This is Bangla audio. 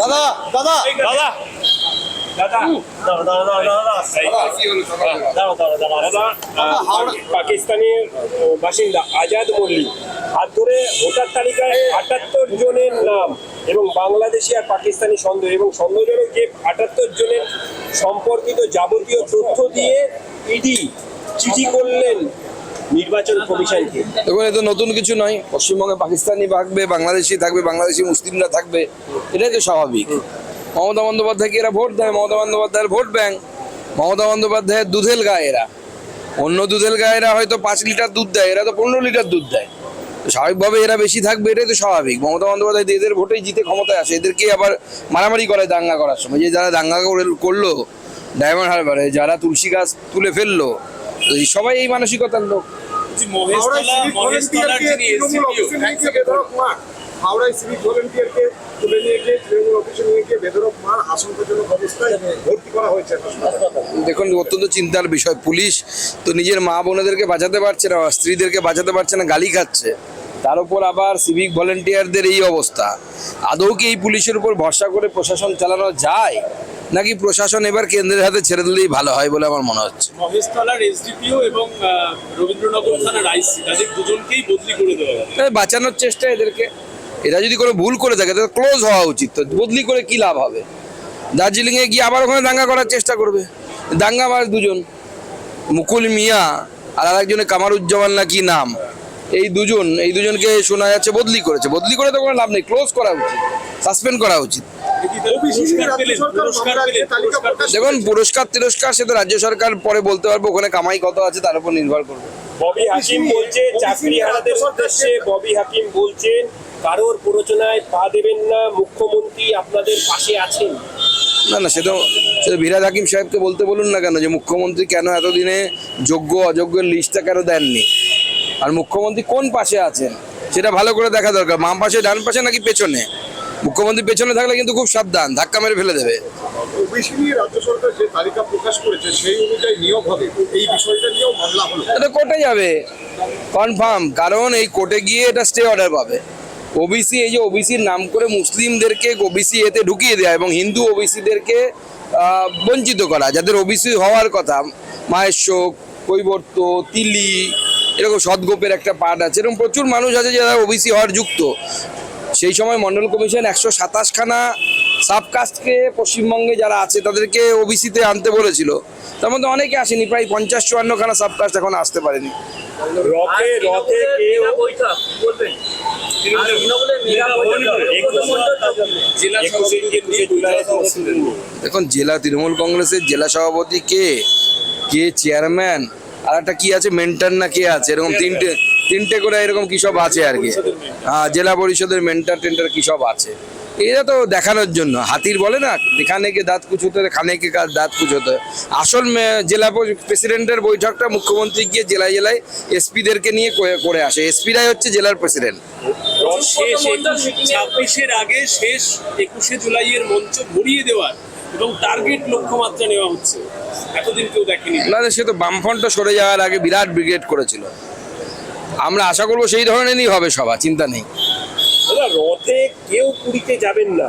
দাদা পাকিস্তানি বাসিন্দা আজাদ মল্লিক। হাত ধরে ভোটার তালিকায় আটাত্তর জনের নাম এবং বাংলাদেশি আর পাকিস্তানি সন্দেহ এবং সন্দেহজনক যে আটাত্তর জনের সম্পর্কিত যাবতীয় তথ্য দিয়ে ইডি চিঠি করলেন নির্বাচন কমিশনকে দেখুন, এ তো নতুন কিছু নয়। পশ্চিমবঙ্গে পাকিস্তানি থাকবে, বাংলাদেশি থাকবে, বাংলাদেশি মুসলিমরা থাকবে, এটাই তো স্বাভাবিক। মমতা বন্দ্যোপাধ্যায়কে এরা ভোট দেয়, মমতা বন্দ্যোপাধ্যায়ের ভোট ব্যাংক, মমতা বন্দ্যোপাধ্যায়ের দুধেল গায়ে এরা। অন্য দুধেল গায়েরা হয়তো পাঁচ লিটার দুধ দেয়, এরা তো পনেরো লিটার দুধ দেয়। স্বাভাবিকভাবে এরা বেশি থাকবে, এটাই তো স্বাভাবিক। মমতা বন্দ্যোপাধ্যায় এদের ভোটেই জিতে ক্ষমতায় আসে, এদেরকে আবার মারামারি করে দাঙ্গা করার সময়। যে যারা দাঙ্গা করে- করল, ডায়মন্ড হারবারে, যারা তুলসী গাছ তুলে ফেলল, তো সবাই এই মানসিকতার লোক। হাওড়ায় সিভিক ভলেন্টিয়ারকে তৃণমূল অফিসে নিয়ে গিয়ে বেধড়ক মার। হাওড়ায় সিভিক ভলেন্টিয়ারকে তুলে নিয়ে গিয়ে তৃণমূল অফিসে নিয়ে গিয়ে বেধড়ক মার আশঙ্কাজনক অবস্থায় ভর্তি করা হয়েছে দেখুন অত্যন্ত চিন্তার বিষয়। পুলিশ তো নিজের মা বোনেদেরকে বাঁচাতে পারছে না স্ত্রীদেরকে বাঁচাতে পারছে না গালি খাচ্ছে। তার উপর আবার সিভিক ভলেন্টিয়ারদের এই অবস্থা। আদৌ কি এই পুলিশের উপর ভরসা করে প্রশাসন চালানো যায়? নাকি প্রশাসন এবার কেন্দ্রের হাতে ছেড়ে দিলেই ভালো হয় বলে আমার মনে হচ্ছে? মহেশতলার এসডিপিও এবং রবীন্দ্রনগর থানার আইসি তাদের দুজনকেই বদলি করে দেওয়া বাঁচানোর চেষ্টা এদেরকে? এরা যদি কোনো ভুল করে থাকে তাহলে ক্লোজ হওয়া উচিত। তো বদলি করে কি লাভ হবে? দার্জিলিংয়ে গিয়ে আবার ওখানে দাঙ্গা করার চেষ্টা করবে? দাঙ্গা মার দুজন। মুকুল মিয়া আর আরেকজনের কামারুজ্জামান না কি নাম। এই দুজন এই দুজনকে শোনা যাচ্ছে বদলি করেছে। বদলি করে তো কোনো লাভ নেই। ক্লোজ করা উচিত। সাসপেন্ড করা উচিত। দেখুন পুরস্কার তিরস্কার সে তো রাজ্য সরকার পরে বলতে পারব ওখানে কামাই কত আছে তার উপর নির্ভর করবে। ববি হাকিম বলছে চাকরি হারাদের উদ্দেশ্যে ববি হাকিম বলছেন কারোর প্ররোচনায় পা দেবেন না মুখ্যমন্ত্রী আপনাদের পাশে আছেন। না না সে তো সে তো বিরাজ হাকিম সাহেবকে বলতে বলুন না কেন যে মুখ্যমন্ত্রী কেন এতদিনে যোগ্য অযোগ্যের লিস্টটা কেন দেননি? আর মুখ্যমন্ত্রী কোন পাশে আছেন? সেটা ভালো করে দেখা দরকার। বাম পাশে ডান পাশে নাকি পেছনে? মুখ্যমন্ত্রী পেছনে থাকলে কিন্তু খুব সাবধান ধাক্কা মেরে ফেলে দেবে। এটা কোর্টে যাবে। কনফার্ম কারণ এই কোর্টে গিয়ে এটা স্টে অর্ডার পাবে। ওবিসি এই যে ওবিসির নাম করে মুসলিমদেরকে ওবিসি এতে ঢুকিয়ে দেওয়া এবং হিন্দু ওবিসিদেরকে বঞ্চিত করা যাদের ওবিসি হওয়ার কথা মায়ের শোক কৈবর্ত তিলি এরকম সদগোপের একটা পার্ট আছে। এরকম প্রচুর মানুষ আছে যারা ওবিসি হওয়ার যুক্ত। সেই সময় মন্ডল কমিশন একশো সাতাশখানা সাবকাস্টকে পশ্চিমবঙ্গে যারা আছে তাদেরকে ওবিসিতে আনতে বলেছিল। তার মধ্যে অনেকে আসেনি প্রায় পঞ্চাশ চুয়ান্নখানা সাবকাস্ট এখন আসতে পারেনি। দেখুন জেলা তৃণমূল কংগ্রেসের জেলা সভাপতি কে? কে? চেয়ারম্যান। আর একটা কি আছে? মেন্টার না কে আছে? এরকম তিনটে তিনটে করে এরকম কি সব আছে আর কি? হ্যাঁ জেলা পরিষদের মেন্টার টেন্টার কি সব আছে? এটা তো দেখানোর জন্য। হাতির বলে না দেখানে কে দাঁত কুচোতে খানে কে দাঁত কুচোতে। আসল জেলা প্রেসিডেন্টের বৈঠকটা মুখ্যমন্ত্রী গিয়ে জেলায় জেলায় এসপিদেরকে নিয়ে করে- আসে। এসপিরাই হচ্ছে জেলার প্রেসিডেন্ট। ছাব্বিশের আগে শেষ একুশে জুলাইয়ের মঞ্চ ভরিয়ে দেওয়ার এবং টার্গেট লক্ষ্যমাত্রা নেওয়া হচ্ছে। এতদিন কেউ দেখেনি। না, সে তো বামফ্রন্টটা সরে যাওয়ার আগে বিরাট ব্রিগেড করেছিল। আমরা আশা করব সেই ধরনেরই হবে সভা চিন্তা নেই। রথে কেউ পুরীতে যাবেন না।